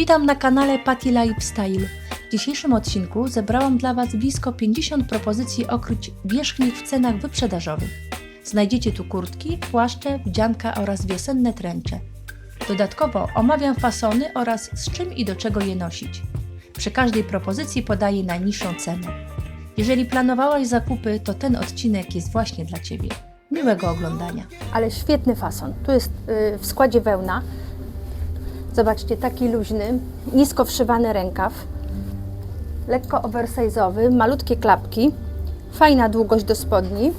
Witam na kanale Patty Lifestyle. W dzisiejszym odcinku zebrałam dla Was blisko 50 propozycji okryć wierzchnich w cenach wyprzedażowych. Znajdziecie tu kurtki, płaszcze, wdzianka oraz wiosenne tręcze. Dodatkowo omawiam fasony oraz z czym i do czego je nosić. Przy każdej propozycji podaję najniższą cenę. Jeżeli planowałaś zakupy, to ten odcinek jest właśnie dla Ciebie. Miłego oglądania. ale świetny fason. Tu jest y, w składzie wełna. Zobaczcie, taki luźny, nisko wszywany rękaw, lekko oversize'owy, malutkie klapki, fajna długość do spodni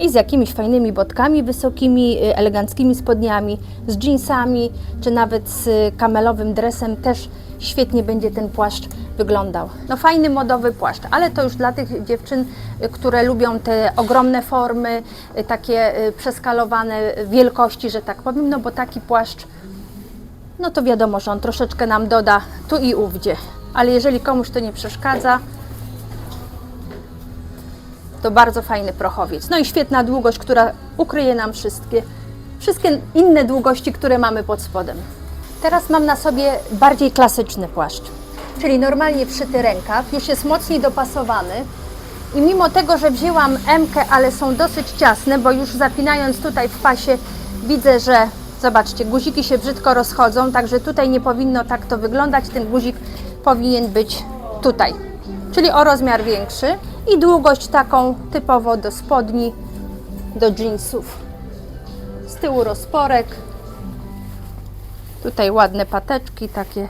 i z jakimiś fajnymi botkami wysokimi, y, eleganckimi spodniami, z jeansami, czy nawet z kamelowym dresem też świetnie będzie ten płaszcz wyglądał. No fajny modowy płaszcz, ale to już dla tych dziewczyn, y, które lubią te ogromne formy, y, takie y, przeskalowane wielkości, że tak powiem, no bo taki płaszcz no to wiadomo, że on troszeczkę nam doda tu i ówdzie. Ale jeżeli komuś to nie przeszkadza, to bardzo fajny prochowiec. No i świetna długość, która ukryje nam wszystkie, wszystkie inne długości, które mamy pod spodem. Teraz mam na sobie bardziej klasyczny płaszcz, czyli normalnie wszyty rękaw, już jest mocniej dopasowany. I mimo tego, że wzięłam M, ale są dosyć ciasne, bo już zapinając tutaj w pasie widzę, że zobaczcie, guziki się brzydko rozchodzą, także tutaj nie powinno tak to wyglądać. Ten guzik powinien być tutaj, czyli o rozmiar większy i długość taką typowo do spodni, do jeansów. Z tyłu rozporek, tutaj ładne pateczki takie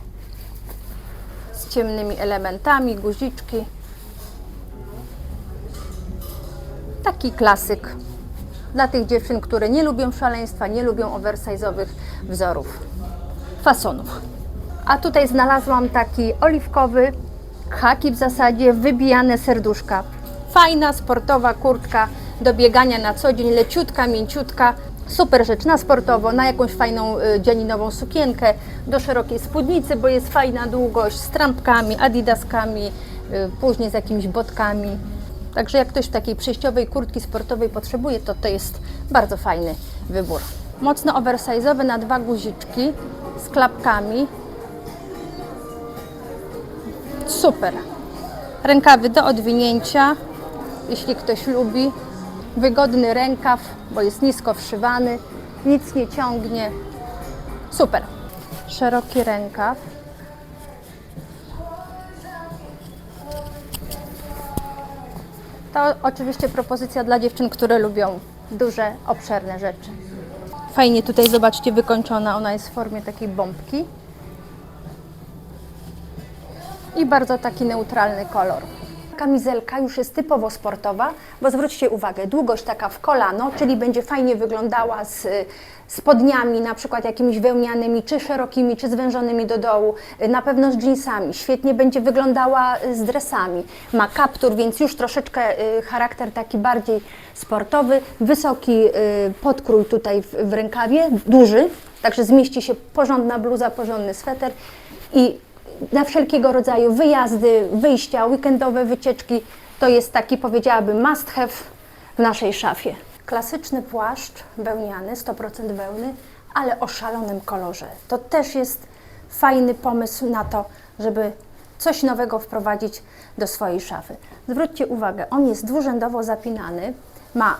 z ciemnymi elementami, guziczki. Taki klasyk dla tych dziewczyn, które nie lubią szaleństwa, nie lubią oversize'owych wzorów, fasonów. A tutaj znalazłam taki oliwkowy, haki w zasadzie, wybijane serduszka. Fajna, sportowa kurtka do biegania na co dzień, leciutka, mięciutka. Super rzecz na sportowo, na jakąś fajną y, dzianinową sukienkę, do szerokiej spódnicy, bo jest fajna długość, z trampkami, adidaskami, y, później z jakimiś botkami. Także jak ktoś takiej przejściowej kurtki sportowej potrzebuje, to to jest bardzo fajny wybór. Mocno oversize'owy na dwa guziczki z klapkami. Super. Rękawy do odwinięcia, jeśli ktoś lubi. Wygodny rękaw, bo jest nisko wszywany, nic nie ciągnie. Super. Szeroki rękaw. To oczywiście propozycja dla dziewczyn, które lubią duże, obszerne rzeczy. Fajnie tutaj, zobaczcie, wykończona. Ona jest w formie takiej bombki. I bardzo taki neutralny kolor. Kamizelka już jest typowo sportowa, bo zwróćcie uwagę, długość taka w kolano, czyli będzie fajnie wyglądała z spodniami, na przykład jakimiś wełnianymi, czy szerokimi, czy zwężonymi do dołu, na pewno z jeansami, świetnie będzie wyglądała z dresami. Ma kaptur, więc już troszeczkę y, charakter taki bardziej sportowy, wysoki y, podkrój tutaj w rękawie, duży, także zmieści się porządna bluza, porządny sweter i na wszelkiego rodzaju wyjazdy, wyjścia, weekendowe wycieczki. To jest taki, powiedziałabym, must have w naszej szafie. Klasyczny płaszcz wełniany, 100% wełny, ale o szalonym kolorze. To też jest fajny pomysł na to, żeby coś nowego wprowadzić do swojej szafy. Zwróćcie uwagę, on jest dwurzędowo zapinany, ma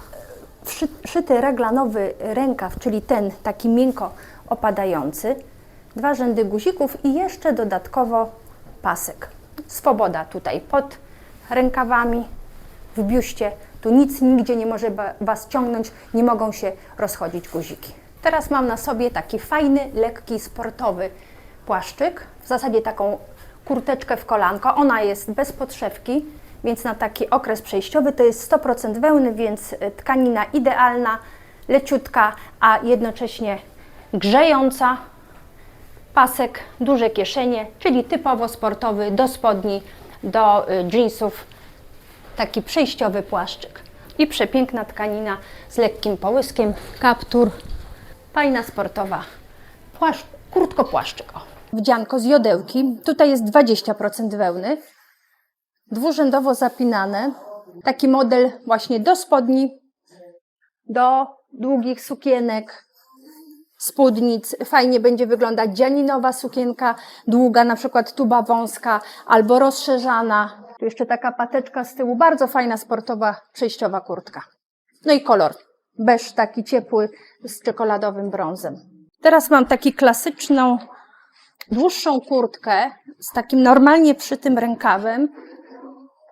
szyty reglanowy rękaw, czyli ten taki miękko opadający, dwa rzędy guzików i jeszcze dodatkowo pasek. Swoboda tutaj pod rękawami, w biuście. Tu nic nigdzie nie może Was ciągnąć, nie mogą się rozchodzić guziki. Teraz mam na sobie taki fajny, lekki, sportowy płaszczyk, w zasadzie taką kurteczkę w kolanko. Ona jest bez podszewki, więc na taki okres przejściowy to jest 100% wełny, więc y, tkanina idealna, leciutka, a jednocześnie grzejąca, pasek, duże kieszenie, czyli typowo sportowy do spodni, do y, jeansów, taki przejściowy płaszczyk. I przepiękna tkanina z lekkim połyskiem, kaptur, fajna sportowa płaszcz, kurtko płaszczyk. O. Wdzianko z jodełki, tutaj jest 20% wełny, dwurzędowo zapinane, taki model właśnie do spodni, do długich sukienek, spódnic. Fajnie będzie wyglądać dzianinowa sukienka, długa, na przykład tuba wąska albo rozszerzana. Tu jeszcze taka pateczka z tyłu, bardzo fajna sportowa przejściowa kurtka. No i kolor. Beż taki ciepły z czekoladowym brązem. Teraz mam taki klasyczną, dłuższą kurtkę z takim normalnie przytym rękawem.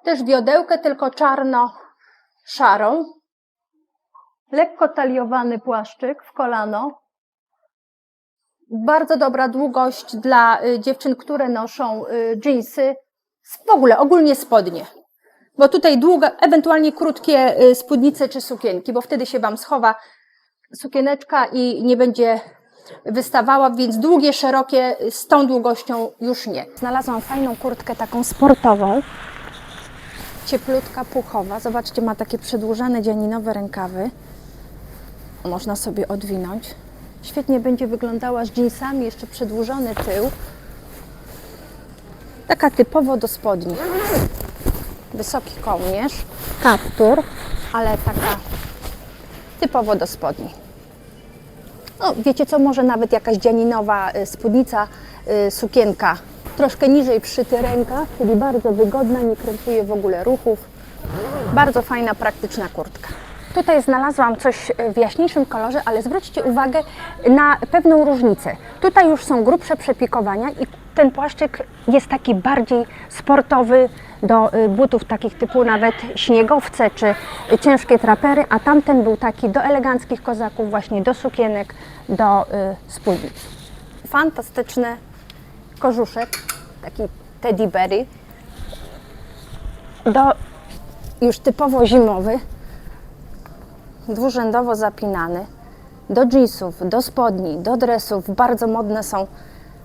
Też wiodełkę, tylko czarno-szarą. Lekko taliowany płaszczyk w kolano. Bardzo dobra długość dla y, dziewczyn, które noszą y, dżinsy. W ogóle, ogólnie spodnie. Bo tutaj długa, ewentualnie krótkie y, spódnice czy sukienki, bo wtedy się Wam schowa sukieneczka i nie będzie wystawała, więc długie, szerokie z tą długością już nie. Znalazłam fajną kurtkę taką sportową. Cieplutka, puchowa. Zobaczcie, ma takie przedłużane dzianinowe rękawy. Można sobie odwinąć. Świetnie będzie wyglądała z dżinsami, jeszcze przedłużony tył. Taka typowo do spodni. Wysoki kołnierz, kaptur, ale taka typowo do spodni. No, wiecie co, może nawet jakaś dzianinowa y, spódnica, y, sukienka, troszkę niżej przyty rękaw, czyli bardzo wygodna, nie krępuje w ogóle ruchów. Bardzo fajna, praktyczna kurtka. Tutaj znalazłam coś w jaśniejszym kolorze, ale zwróćcie uwagę na pewną różnicę. Tutaj już są grubsze przepikowania i ten płaszczyk jest taki bardziej sportowy do y, butów takich typu nawet śniegowce czy ciężkie trapery, a tamten był taki do eleganckich kozaków, właśnie do sukienek, do y, spódnic. Fantastyczny kożuszek, taki teddy berry, do już typowo zimowy, dwurzędowo zapinany. Do jeansów, do spodni, do dresów bardzo modne są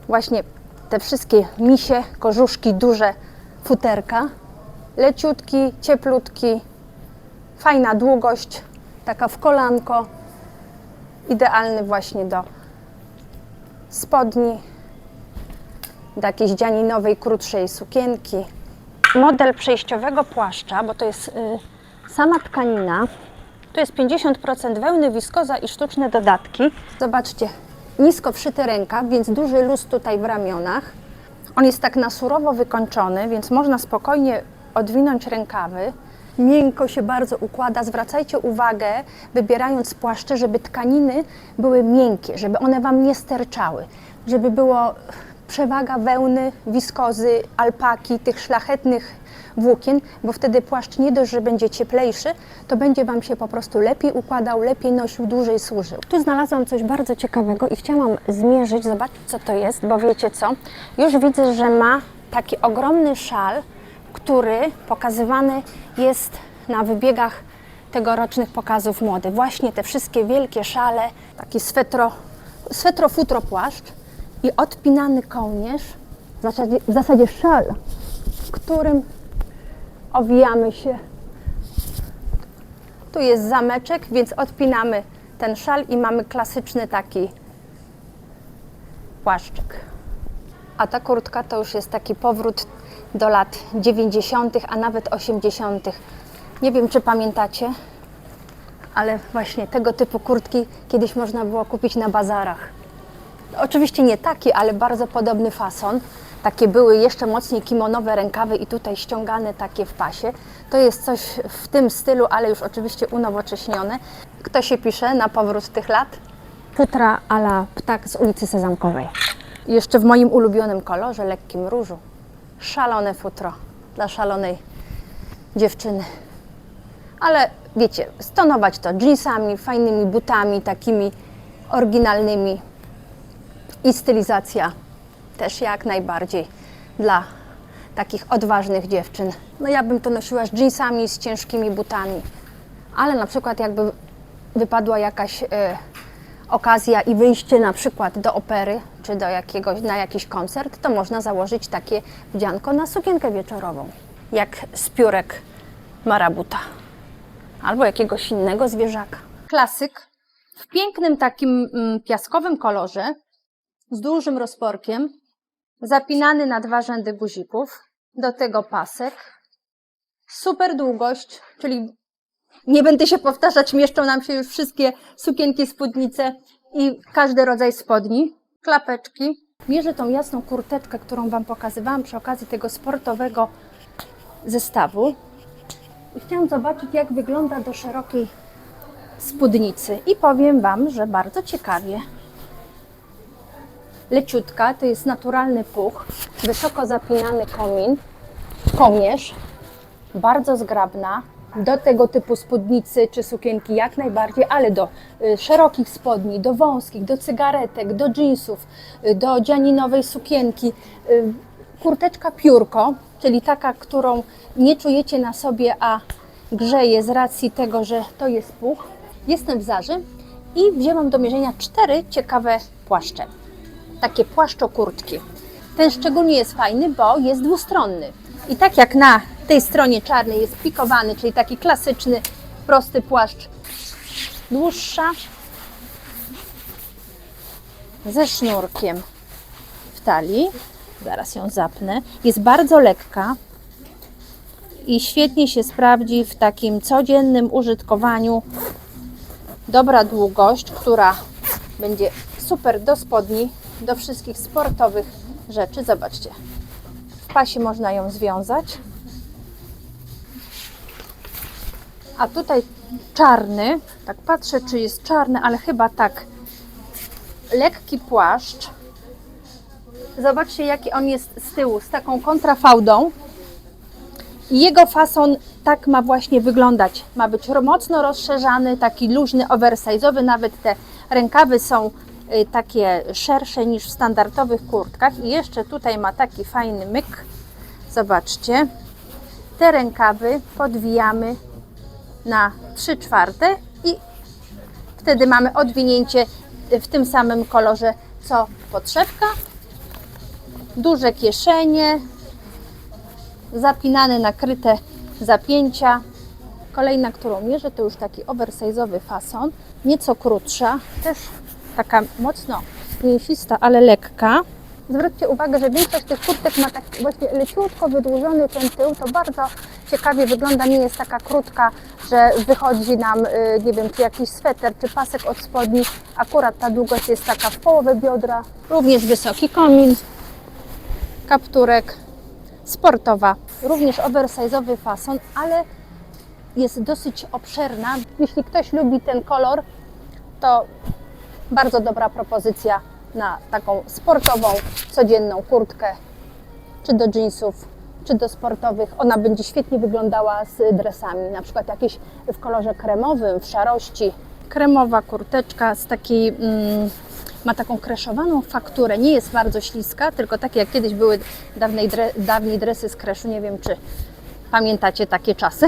właśnie te wszystkie misie, kożuszki, duże futerka. Leciutki, cieplutki, fajna długość, taka w kolanko. Idealny właśnie do spodni, do jakiejś dzianinowej, krótszej sukienki. Model przejściowego płaszcza, bo to jest y, sama tkanina, to jest 50% wełny, wiskoza i sztuczne dodatki. Zobaczcie, nisko wszyty rękaw, więc duży luz tutaj w ramionach. On jest tak na surowo wykończony, więc można spokojnie odwinąć rękawy. Miękko się bardzo układa. Zwracajcie uwagę, wybierając płaszcze, żeby tkaniny były miękkie, żeby one Wam nie sterczały, żeby było przewaga wełny, wiskozy, alpaki, tych szlachetnych włókien, bo wtedy płaszcz nie dość, że będzie cieplejszy, to będzie Wam się po prostu lepiej układał, lepiej nosił, dłużej służył. Tu znalazłam coś bardzo ciekawego i chciałam zmierzyć, zobaczyć co to jest, bo wiecie co, już widzę, że ma taki ogromny szal, który pokazywany jest na wybiegach tegorocznych pokazów mody. Właśnie te wszystkie wielkie szale, taki swetro, swetro futro płaszcz i odpinany kołnierz, w zasadzie, w zasadzie szal, w którym owijamy się. Tu jest zameczek, więc odpinamy ten szal i mamy klasyczny taki płaszczyk. A ta kurtka to już jest taki powrót do lat 90., a nawet 80. Nie wiem, czy pamiętacie, ale właśnie tego typu kurtki kiedyś można było kupić na bazarach. Oczywiście nie taki, ale bardzo podobny fason. Takie były jeszcze mocniej kimonowe rękawy i tutaj ściągane takie w pasie. To jest coś w tym stylu, ale już oczywiście unowocześnione. Kto się pisze na powrót tych lat? Futra ala ptak z ulicy Sezamkowej. Jeszcze w moim ulubionym kolorze, lekkim różu. Szalone futro dla szalonej dziewczyny. Ale wiecie, stonować to jeansami, fajnymi butami, takimi oryginalnymi, i stylizacja też jak najbardziej dla takich odważnych dziewczyn. No ja bym to nosiła z jeansami, z ciężkimi butami, ale na przykład jakby wypadła jakaś e, okazja i wyjście na przykład do opery czy do jakiegoś, na jakiś koncert, to można założyć takie wdzianko na sukienkę wieczorową, jak z piórek marabuta albo jakiegoś innego zwierzaka. Klasyk w pięknym takim mm, piaskowym kolorze, z dużym rozporkiem, zapinany na dwa rzędy guzików, do tego pasek, super długość, czyli nie będę się powtarzać, mieszczą nam się już wszystkie sukienki, spódnice i każdy rodzaj spodni, klapeczki. Mierzę tą jasną kurteczkę, którą Wam pokazywałam przy okazji tego sportowego zestawu. I chciałam zobaczyć, jak wygląda do szerokiej spódnicy. I powiem Wam, że bardzo ciekawie. Leciutka to jest naturalny puch, wysoko zapinany komin, komierz, bardzo zgrabna. Do tego typu spódnicy czy sukienki jak najbardziej, ale do y, szerokich spodni, do wąskich, do cygaretek, do jeansów, y, do dzianinowej sukienki. Y, kurteczka piórko, czyli taka, którą nie czujecie na sobie, a grzeje z racji tego, że to jest puch. Jestem w Zarzy i wzięłam do mierzenia cztery ciekawe płaszcze takie płaszczokurtki. Ten szczególnie jest fajny, bo jest dwustronny. I tak jak na tej stronie czarnej jest pikowany, czyli taki klasyczny, prosty płaszcz, dłuższa, ze sznurkiem w talii. Zaraz ją zapnę. Jest bardzo lekka i świetnie się sprawdzi w takim codziennym użytkowaniu. Dobra długość, która będzie super do spodni, do wszystkich sportowych rzeczy. Zobaczcie, w pasie można ją związać. A tutaj czarny, tak patrzę, czy jest czarny, ale chyba tak. Lekki płaszcz. Zobaczcie, jaki on jest z tyłu, z taką kontrafałdą. I jego fason tak ma właśnie wyglądać. Ma być mocno rozszerzany, taki luźny, oversize'owy. Nawet te rękawy są takie szersze niż w standardowych kurtkach. I jeszcze tutaj ma taki fajny myk. Zobaczcie. Te rękawy podwijamy na 3 czwarte i wtedy mamy odwinięcie w tym samym kolorze co podszewka. Duże kieszenie, zapinane, nakryte zapięcia. Kolejna, którą mierzę, to już taki oversize'owy fason, nieco krótsza, też taka mocno mięsista, ale lekka. Zwróćcie uwagę, że większość tych kurtek ma tak właśnie leciutko wydłużony ten tył, to bardzo ciekawie wygląda, nie jest taka krótka, że wychodzi nam, y, nie wiem, czy jakiś sweter, czy pasek od spodni. Akurat ta długość jest taka w połowę biodra. Również wysoki komin, kapturek, sportowa, również oversize'owy fason, ale jest dosyć obszerna. Jeśli ktoś lubi ten kolor, to bardzo dobra propozycja na taką sportową, codzienną kurtkę, czy do jeansów, czy do sportowych. Ona będzie świetnie wyglądała z dresami, na przykład jakieś w kolorze kremowym, w szarości. Kremowa kurteczka z takiej, mm, ma taką kreszowaną fakturę, nie jest bardzo śliska, tylko takie jak kiedyś były dawnej, dre, dresy z kreszu, nie wiem czy pamiętacie takie czasy.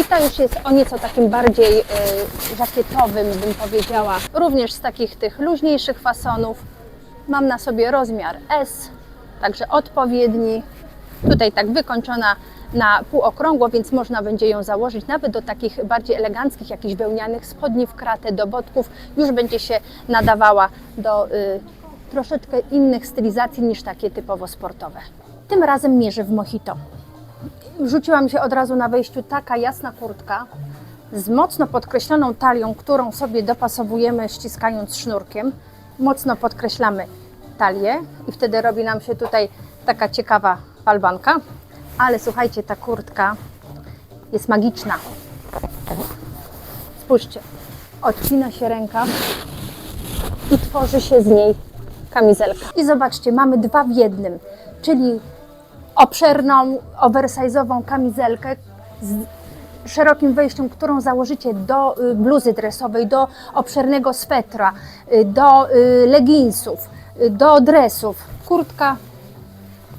I to już jest o nieco takim bardziej y, żakietowym, bym powiedziała. Również z takich tych luźniejszych fasonów. Mam na sobie rozmiar S, także odpowiedni. Tutaj tak wykończona na półokrągło, więc można będzie ją założyć nawet do takich bardziej eleganckich, jakichś wełnianych spodni w kratę, do botków. Już będzie się nadawała do y, troszeczkę innych stylizacji niż takie typowo sportowe. Tym razem mierzę w mojito. Rzuciła mi się od razu na wejściu taka jasna kurtka z mocno podkreśloną talią, którą sobie dopasowujemy ściskając sznurkiem. Mocno podkreślamy talię i wtedy robi nam się tutaj taka ciekawa falbanka. Ale słuchajcie, ta kurtka jest magiczna. Spójrzcie, odcina się rękaw i tworzy się z niej kamizelka. I zobaczcie, mamy dwa w jednym, czyli obszerną, oversize'ową kamizelkę z szerokim wejściem, którą założycie do y, bluzy dresowej, do obszernego swetra, y, do y, leginsów, do dresów. Kurtka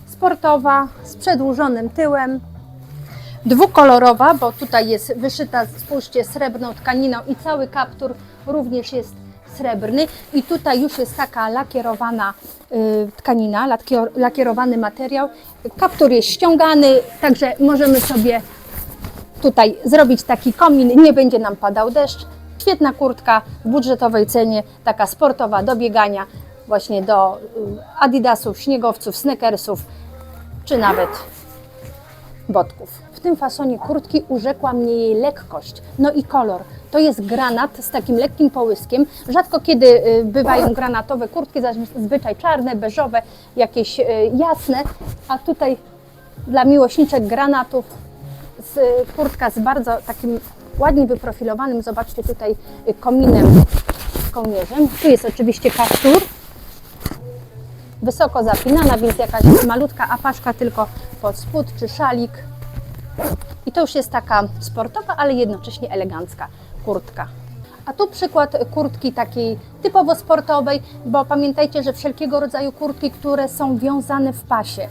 sportowa z przedłużonym tyłem, dwukolorowa, bo tutaj jest wyszyta, spójrzcie, srebrną tkaniną i cały kaptur również jest srebrny i tutaj już jest taka lakierowana y, tkanina, lakier, lakierowany materiał. Kaptur jest ściągany, także możemy sobie tutaj zrobić taki komin, nie będzie nam padał deszcz. Świetna kurtka w budżetowej cenie, taka sportowa do biegania, właśnie do y, adidasów, śniegowców, sneakersów, czy nawet botków. Tym fasonie kurtki urzekła mnie jej lekkość. No i kolor. To jest granat z takim lekkim połyskiem. Rzadko kiedy y, bywają granatowe kurtki, zazwyczaj czarne, beżowe, jakieś y, jasne, a tutaj dla miłośniczek granatów z, kurtka z bardzo takim ładnie wyprofilowanym, zobaczcie tutaj, y, kominem, kołnierzem. Tu jest oczywiście kaptur, wysoko zapinana, więc jakaś malutka apaszka tylko pod spód czy szalik. I to już jest taka sportowa, ale jednocześnie elegancka kurtka. A tu przykład kurtki takiej typowo sportowej, bo pamiętajcie, że wszelkiego rodzaju kurtki, które są wiązane w pasie,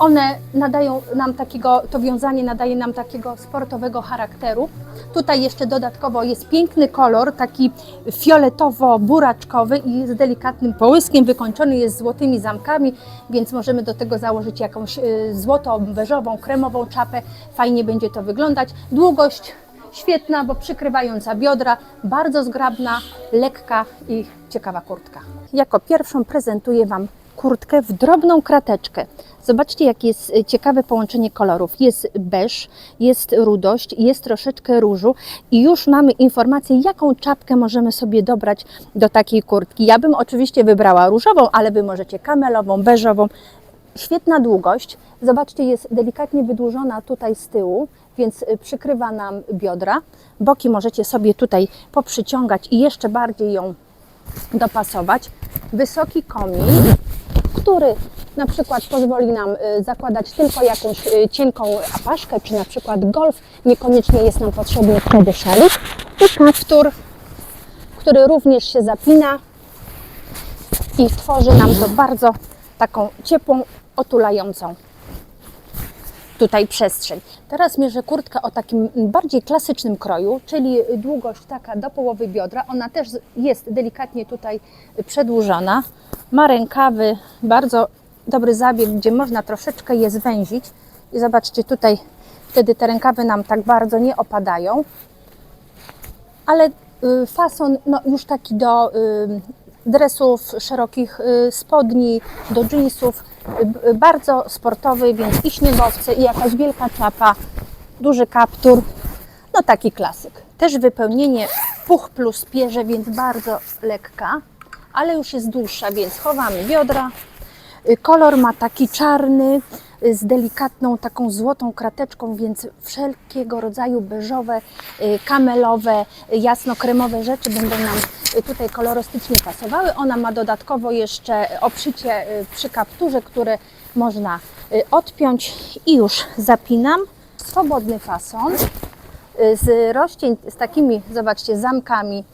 one nadają nam takiego, to wiązanie nadaje nam takiego sportowego charakteru. Tutaj jeszcze dodatkowo jest piękny kolor, taki fioletowo-buraczkowy i z delikatnym połyskiem, wykończony jest złotymi zamkami, więc możemy do tego założyć jakąś y, złotą, beżową, kremową czapę. Fajnie będzie to wyglądać. Długość świetna, bo przykrywająca biodra, bardzo zgrabna, lekka i ciekawa kurtka. Jako pierwszą prezentuję Wam kurtkę w drobną krateczkę. Zobaczcie, jakie jest y, ciekawe połączenie kolorów. Jest beż, jest rudość, jest troszeczkę różu i już mamy informację, jaką czapkę możemy sobie dobrać do takiej kurtki. Ja bym oczywiście wybrała różową, ale Wy możecie kamelową, beżową. Świetna długość. Zobaczcie, jest delikatnie wydłużona tutaj z tyłu, więc y, przykrywa nam biodra. Boki możecie sobie tutaj poprzyciągać i jeszcze bardziej ją dopasować. Wysoki komin, który na przykład pozwoli nam y, zakładać tylko jakąś y, cienką apaszkę, czy na przykład golf. Niekoniecznie jest nam potrzebny wtedy szalik. I kaptur, który również się zapina i tworzy nam to bardzo taką ciepłą, otulającą tutaj przestrzeń. Teraz mierzę kurtkę o takim bardziej klasycznym kroju, czyli długość taka do połowy biodra. Ona też jest delikatnie tutaj przedłużona. Ma rękawy, bardzo dobry zabieg, gdzie można troszeczkę je zwęzić. I zobaczcie tutaj, wtedy te rękawy nam tak bardzo nie opadają. Ale y, fason no, już taki do y, dresów, szerokich y, spodni, do jeansów, y, y, bardzo sportowy, więc i śniegowce, i jakaś wielka czapa, duży kaptur, no taki klasyk. Też wypełnienie puch plus pierze, więc bardzo lekka, ale już jest dłuższa, więc chowamy biodra. Kolor ma taki czarny z delikatną taką złotą krateczką, więc wszelkiego rodzaju beżowe, y, kamelowe, jasno-kremowe rzeczy będą nam y, tutaj kolorystycznie pasowały. Ona ma dodatkowo jeszcze obszycie y, przy kapturze, które można odpiąć i już zapinam. Swobodny fason z z takimi, zobaczcie, zamkami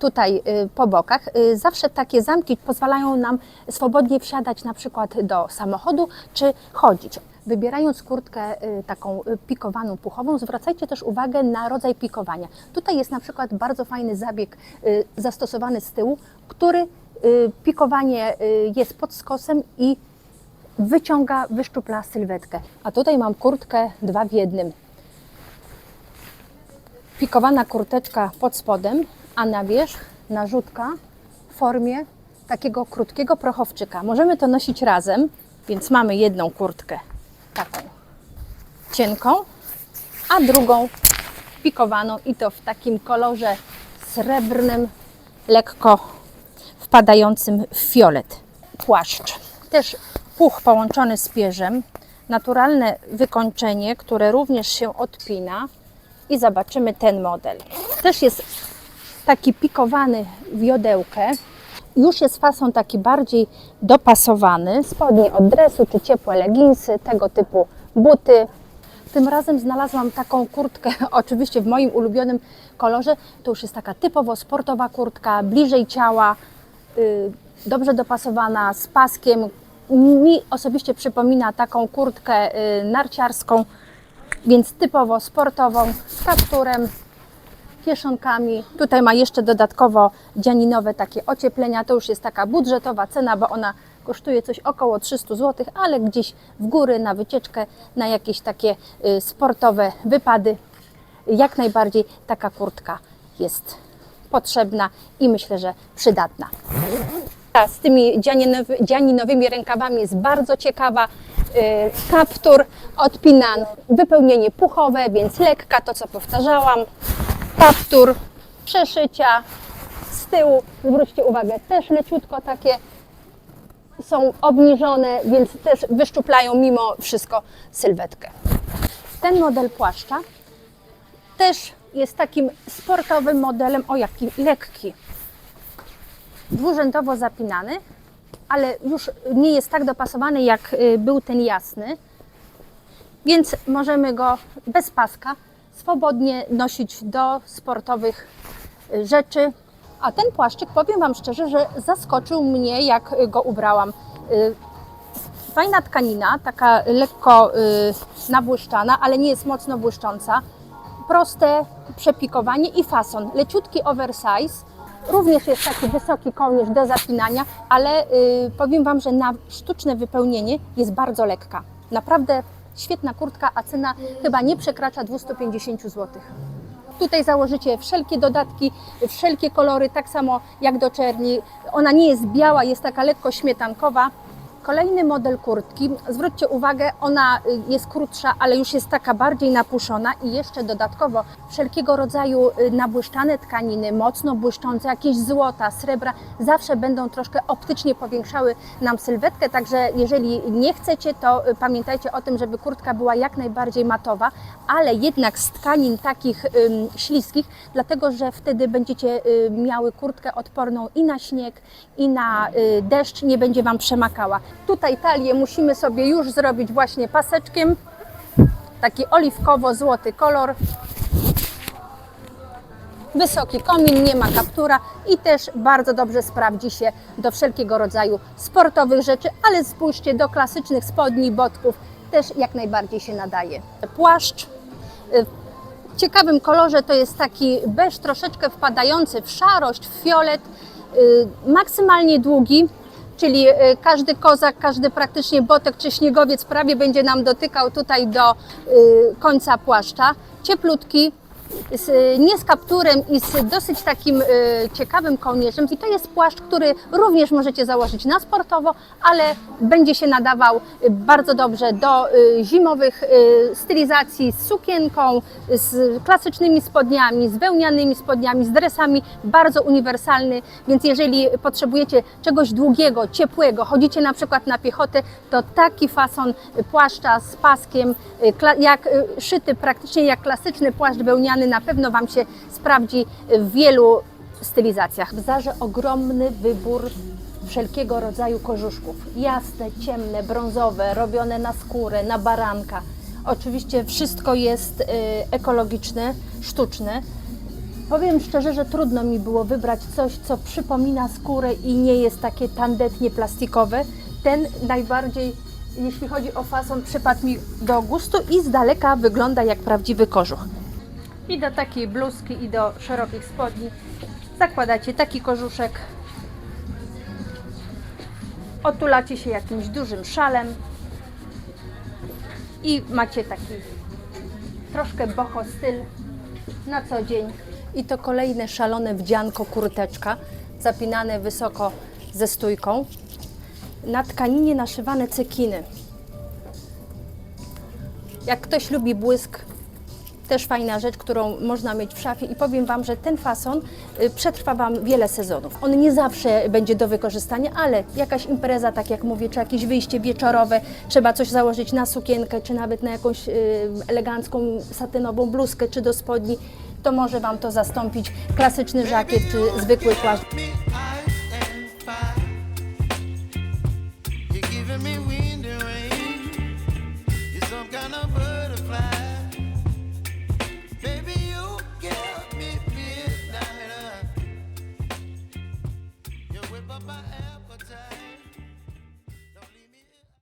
tutaj y, po bokach. Y, Zawsze takie zamki pozwalają nam swobodnie wsiadać na przykład do samochodu czy chodzić. Wybierając kurtkę y, taką pikowaną, puchową, zwracajcie też uwagę na rodzaj pikowania. Tutaj jest na przykład bardzo fajny zabieg zastosowany z tyłu, który pikowanie jest pod skosem i wyciąga, wyszczupla sylwetkę. A tutaj mam kurtkę dwa w jednym pikowana kurteczka pod spodem, a na wierzch narzutka w formie takiego krótkiego prochowczyka. Możemy to nosić razem, więc mamy jedną kurtkę taką cienką, a drugą pikowaną i to w takim kolorze srebrnym, lekko wpadającym w fiolet. Płaszcz. Też puch połączony z pierzem, naturalne wykończenie, które również się odpina i zobaczymy ten model. Też jest taki pikowany w jodełkę. Już jest fason taki bardziej dopasowany. Spodnie od dresu czy ciepłe leginsy, tego typu buty. Tym razem znalazłam taką kurtkę, oczywiście w moim ulubionym kolorze. To już jest taka typowo sportowa kurtka, bliżej ciała, y, dobrze dopasowana, z paskiem. Mi osobiście przypomina taką kurtkę y, narciarską, więc typowo sportową, z kapturem, kieszonkami. Tutaj ma jeszcze dodatkowo dzianinowe takie ocieplenia. To już jest taka budżetowa cena, bo ona kosztuje coś około 300 zł, ale gdzieś w góry na wycieczkę, na jakieś takie y, sportowe wypady. Jak najbardziej taka kurtka jest potrzebna i myślę, że przydatna. Ta z tymi dzianinowy, dzianinowymi rękawami jest bardzo ciekawa. kaptur, odpinan, wypełnienie puchowe, więc lekka, to co powtarzałam, kaptur, przeszycia, z tyłu, zwróćcie uwagę, też leciutko takie są obniżone, więc też wyszczuplają mimo wszystko sylwetkę. Ten model płaszcza też jest takim sportowym modelem, o jaki lekki, dwurzędowo zapinany, ale już nie jest tak dopasowany jak y, był ten jasny, więc możemy go bez paska swobodnie nosić do sportowych y, rzeczy. A ten płaszczyk, powiem Wam szczerze, że zaskoczył mnie, jak go ubrałam. Y, Fajna tkanina, taka lekko y, nabłyszczana, ale nie jest mocno błyszcząca. Proste przepikowanie i fason. Leciutki oversize. Również jest taki wysoki kołnierz do zapinania, ale powiem Wam, że na sztuczne wypełnienie jest bardzo lekka. Naprawdę świetna kurtka, a cena chyba nie przekracza 250 zł. Tutaj założycie wszelkie dodatki, wszelkie kolory, tak samo jak do czerni. Ona nie jest biała, jest taka lekko śmietankowa. Kolejny model kurtki, zwróćcie uwagę, ona y, jest krótsza, ale już jest taka bardziej napuszona i jeszcze dodatkowo wszelkiego rodzaju y, nabłyszczane tkaniny, mocno błyszczące, jakieś złota, srebra, zawsze będą troszkę optycznie powiększały nam sylwetkę, także jeżeli nie chcecie, to y, pamiętajcie o tym, żeby kurtka była jak najbardziej matowa, ale jednak z tkanin takich śliskich, dlatego że wtedy będziecie miały kurtkę odporną i na śnieg, i na deszcz, nie będzie Wam przemakała. Tutaj talię musimy sobie już zrobić właśnie paseczkiem, taki oliwkowo-złoty kolor. Wysoki komin, nie ma kaptura i też bardzo dobrze sprawdzi się do wszelkiego rodzaju sportowych rzeczy, ale spójrzcie do klasycznych spodni, botków, też jak najbardziej się nadaje. Płaszcz w ciekawym kolorze to jest taki beż troszeczkę wpadający w szarość, w fiolet, y, maksymalnie długi, czyli y, każdy kozak, każdy praktycznie botek czy śniegowiec prawie będzie nam dotykał tutaj do y, końca płaszcza. Cieplutki, z, nie z kapturem i z dosyć takim y, ciekawym kołnierzem. I to jest płaszcz, który również możecie założyć na sportowo, ale będzie się nadawał y, bardzo dobrze do y, zimowych y, stylizacji z sukienką, z klasycznymi spodniami, z wełnianymi spodniami, z dresami. Bardzo uniwersalny, więc jeżeli potrzebujecie czegoś długiego, ciepłego, chodzicie na przykład na piechotę, to taki fason płaszcza z paskiem, jak szyty praktycznie jak klasyczny płaszcz wełniany, na pewno Wam się sprawdzi w wielu stylizacjach. W Zarze ogromny wybór wszelkiego rodzaju kożuszków. Jasne, ciemne, brązowe, robione na skórę, na baranka. Oczywiście wszystko jest y, ekologiczne, sztuczne. Powiem szczerze, że trudno mi było wybrać coś, co przypomina skórę i nie jest takie tandetnie plastikowe. Ten najbardziej, jeśli chodzi o fason, przypadł mi do gustu i z daleka wygląda jak prawdziwy kożuch. I do takiej bluzki, i do szerokich spodni zakładacie taki kożuszek. Otulacie się jakimś dużym szalem i macie taki troszkę boho styl na co dzień. I to kolejne szalone wdzianko kurteczka, zapinane wysoko ze stójką. Na tkaninie naszywane cekiny. Jak ktoś lubi błysk, też fajna rzecz, którą można mieć w szafie i powiem Wam, że ten fason y, przetrwa Wam wiele sezonów. On nie zawsze będzie do wykorzystania, ale jakaś impreza, tak jak mówię, czy jakieś wyjście wieczorowe, trzeba coś założyć na sukienkę, czy nawet na jakąś y, elegancką satynową bluzkę, czy do spodni, to może Wam to zastąpić klasyczny żakiet, czy zwykły płaszcz.